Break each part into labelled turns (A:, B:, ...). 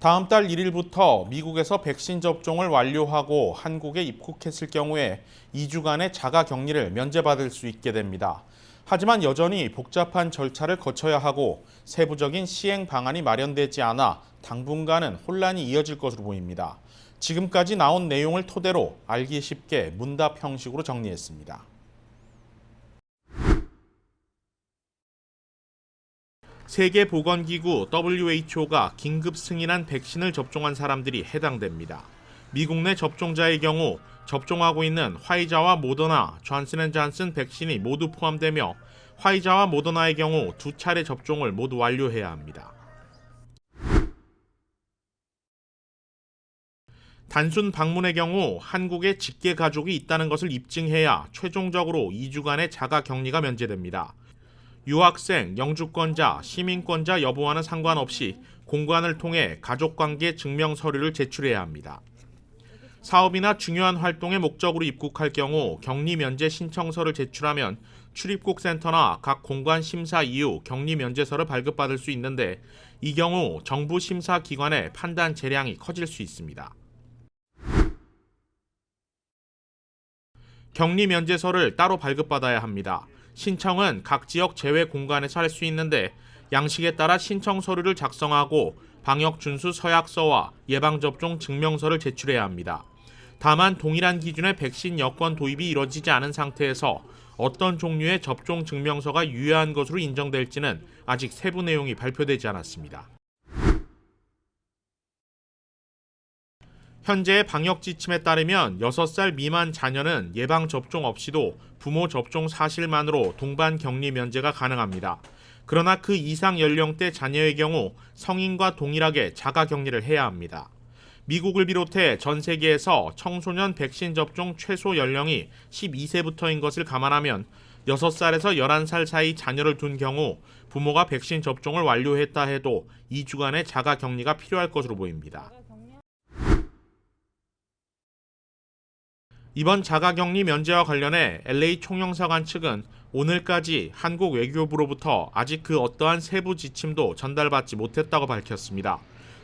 A: 다음 달 1일부터 미국에서 백신 접종을 완료하고 한국에 입국했을 경우에 2주간의 자가 격리를 면제받을 수 있게 됩니다. 하지만 여전히 복잡한 절차를 거쳐야 하고 세부적인 시행 방안이 마련되지 않아 당분간은 혼란이 이어질 것으로 보입니다. 지금까지 나온 내용을 토대로 알기 쉽게 문답 형식으로 정리했습니다. 세계보건기구 WHO가 긴급 승인한 백신을 접종한 사람들이 해당됩니다. 미국 내 접종자의 경우 접종하고 있는 화이자와 모더나, 존슨앤존슨 백신이 모두 포함되며 화이자와 모더나의 경우 두 차례 접종을 모두 완료해야 합니다. 단순 방문의 경우 한국에 직계 가족이 있다는 것을 입증해야 최종적으로 2주간의 자가 격리가 면제됩니다. 유학생, 영주권자, 시민권자 여부와는 상관없이 공관을 통해 가족관계 증명 서류를 제출해야 합니다. 사업이나 중요한 활동의 목적으로 입국할 경우 격리 면제 신청서를 제출하면 출입국 센터나 각 공관 심사 이후 격리 면제서를 발급받을 수 있는데 이 경우 정부 심사 기관의 판단 재량이 커질 수 있습니다. 격리 면제서를 따로 발급받아야 합니다. 신청은 각 지역 제외 공간에서 할 수 있는데 양식에 따라 신청 서류를 작성하고 방역 준수 서약서와 예방 접종 증명서를 제출해야 합니다. 다만 동일한 기준의 백신 여권 도입이 이뤄지지 않은 상태에서 어떤 종류의 접종 증명서가 유효한 것으로 인정될지는 아직 세부 내용이 발표되지 않았습니다. 현재 방역 지침에 따르면 6살 미만 자녀는 예방 접종 없이도 부모 접종 사실만으로 동반 격리 면제가 가능합니다. 그러나 그 이상 연령대 자녀의 경우 성인과 동일하게 자가 격리를 해야 합니다. 미국을 비롯해 전 세계에서 청소년 백신 접종 최소 연령이 12세부터인 것을 감안하면 6살에서 11살 사이 자녀를 둔 경우 부모가 백신 접종을 완료했다 해도 2주간의 자가 격리가 필요할 것으로 보입니다. 이번 자가격리 면제와 관련해 LA 총영사관 측은 오늘까지 한국 외교부로부터 아직 그 어떠한 세부 지침도 전달받지 못했다고 밝혔습니다.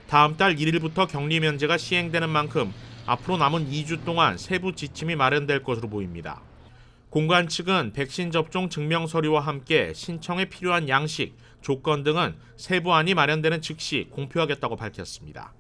A: 다음 달 1일부터 격리 면제가 시행되는 만큼 앞으로 남은 2주 동안 세부 지침이 마련될 것으로 보입니다. 공관 측은 백신 접종 증명 서류와 함께 신청에 필요한 양식, 조건 등은 세부안이 마련되는 즉시 공표하겠다고 밝혔습니다.